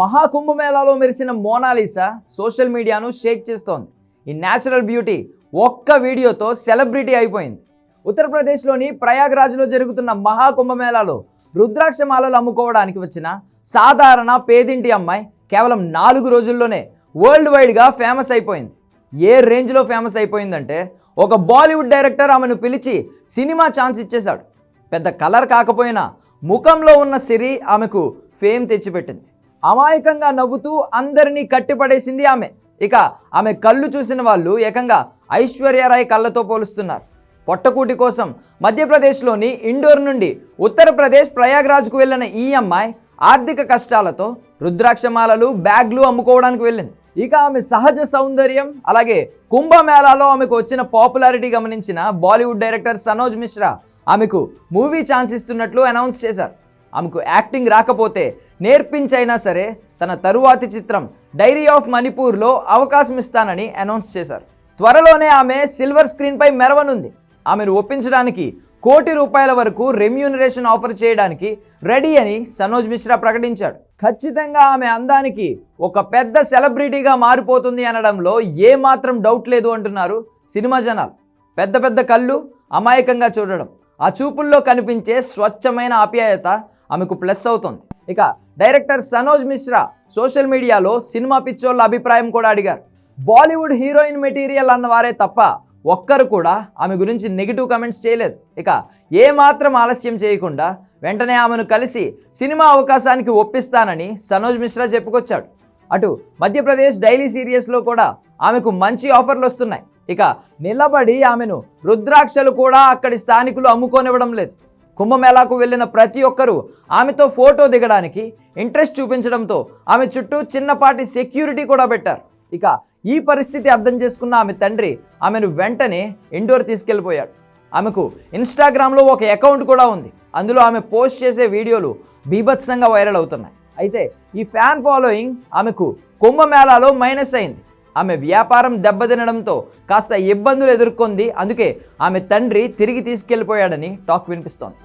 మహాకుంభమేళాలో మెరిసిన Mona Lisa social మీడియాను షేక్ చేస్తోంది. ఈ న్యాచురల్ బ్యూటీ ఒక్క వీడియోతో సెలబ్రిటీ అయిపోయింది. ఉత్తరప్రదేశ్లోని ప్రయాగ్రాజ్లో జరుగుతున్న మహాకుంభమేళాలో రుద్రాక్ష మాలలు అమ్ముకోవడానికి వచ్చిన సాధారణ పేదింటి అమ్మాయి కేవలం నాలుగు రోజుల్లోనే వరల్డ్ వైడ్గా ఫేమస్ అయిపోయింది. ఏ రేంజ్లో ఫేమస్ అయిపోయిందంటే ఒక బాలీవుడ్ డైరెక్టర్ ఆమెను పిలిచి సినిమా ఛాన్స్ ఇచ్చేశాడు. పెద్ద కలర్ కాకపోయినా ముఖంలో ఉన్న సిరి ఆమెకు ఫేమ్ తెచ్చిపెట్టింది. అమాయకంగా నవ్వుతూ అందరినీ కట్టిపడేసింది ఆమె. ఇక ఆమె కళ్ళు చూసిన వాళ్ళు ఏకంగా ఐశ్వర్యరాయ్ కళ్ళతో పోలుస్తున్నారు. పొట్టకూటి కోసం మధ్యప్రదేశ్లోని ఇండోర్ నుండి ఉత్తరప్రదేశ్ ప్రయాగ్రాజ్కు వెళ్ళిన ఈ అమ్మాయి ఆర్థిక కష్టాలతో రుద్రాక్షమాలలు బ్యాగ్లు అమ్ముకోవడానికి వెళ్ళింది. ఇక ఆమె సహజ సౌందర్యం అలాగే కుంభమేళాలో ఆమెకు వచ్చిన పాపులారిటీ గమనించిన బాలీవుడ్ డైరెక్టర్ సనోజ్ మిశ్రా ఆమెకు మూవీ ఛాన్స్ ఇస్తున్నట్లు అనౌన్స్ చేశారు. ఆమెకు యాక్టింగ్ రాకపోతే నేర్పించైనా సరే తన తరువాతి చిత్రం డైరీ ఆఫ్ మణిపూర్లో అవకాశం ఇస్తానని అనౌన్స్ చేశారు. త్వరలోనే ఆమె సిల్వర్ స్క్రీన్పై మెరవనుంది. ఆమెను ఒప్పించడానికి కోటి రూపాయల వరకు రెమ్యూనరేషన్ ఆఫర్ చేయడానికి రెడీ అని సనోజ్ మిశ్రా ప్రకటించాడు. ఖచ్చితంగా ఆమె అందానికి ఒక పెద్ద సెలబ్రిటీగా మారిపోతుంది అనడంలో ఏమాత్రం డౌట్ లేదు అంటున్నారు సినిమా జనాలు. పెద్ద పెద్ద కళ్ళు అమాయకంగా చూడడం. ఆ చూపుల్లో కనిపించే స్వచ్ఛమైన ఆప్యాయత ఆమెకు ప్లస్ అవుతుంది. ఇక డైరెక్టర్ సనోజ్ మిశ్రా సోషల్ మీడియాలో సినిమా పిచ్చోళ్ళ అభిప్రాయం కూడా అడిగారు. బాలీవుడ్ హీరోయిన్ మెటీరియల్ అన్నవారే తప్ప ఒక్కరు కూడా ఆమె గురించి నెగిటివ్ కమెంట్స్ చేయలేదు. ఇక ఏమాత్రం ఆలస్యం చేయకుండా వెంటనే ఆమెను కలిసి సినిమా అవకాశానికి ఒప్పిస్తానని సనోజ్ మిశ్రా చెప్పుకొచ్చాడు. అటు మధ్యప్రదేశ్ డైలీ సీరియస్లో కూడా ఆమెకు మంచి ఆఫర్లు వస్తున్నాయి. ఇక నిలబడి ఆమెను రుద్రాక్షలు కూడా అక్కడి స్థానికులు అమ్ముకోనివ్వడం లేదు. కుంభమేళాకు వెళ్ళిన ప్రతి ఒక్కరూ ఆమెతో ఫోటో దిగడానికి ఇంట్రెస్ట్ చూపించడంతో ఆమె చుట్టూ చిన్నపాటి సెక్యూరిటీ కూడా పెట్టారు. ఇక ఈ పరిస్థితి అర్థం చేసుకున్న ఆమె తండ్రి ఆమెను వెంటనే ఇండోర్ తీసుకెళ్ళిపోయాడు. ఆమెకు ఇన్స్టాగ్రామ్లో ఒక అకౌంట్ కూడా ఉంది. అందులో ఆమె పోస్ట్ చేసే వీడియోలు బీభత్సంగా వైరల్ అవుతున్నాయి. అయితే ఈ ఫ్యాన్ ఫాలోయింగ్ ఆమెకు కుంభమేళాలో మైనస్ అయింది. ఆమె వ్యాపారం దెబ్బతినడంతో కాస్త ఇబ్బందులు ఎదుర్కొంది. అందుకే ఆమె తండ్రి తిరిగి తీసుకెళ్ళిపోయాడని టాక్ వినిపిస్తోంది.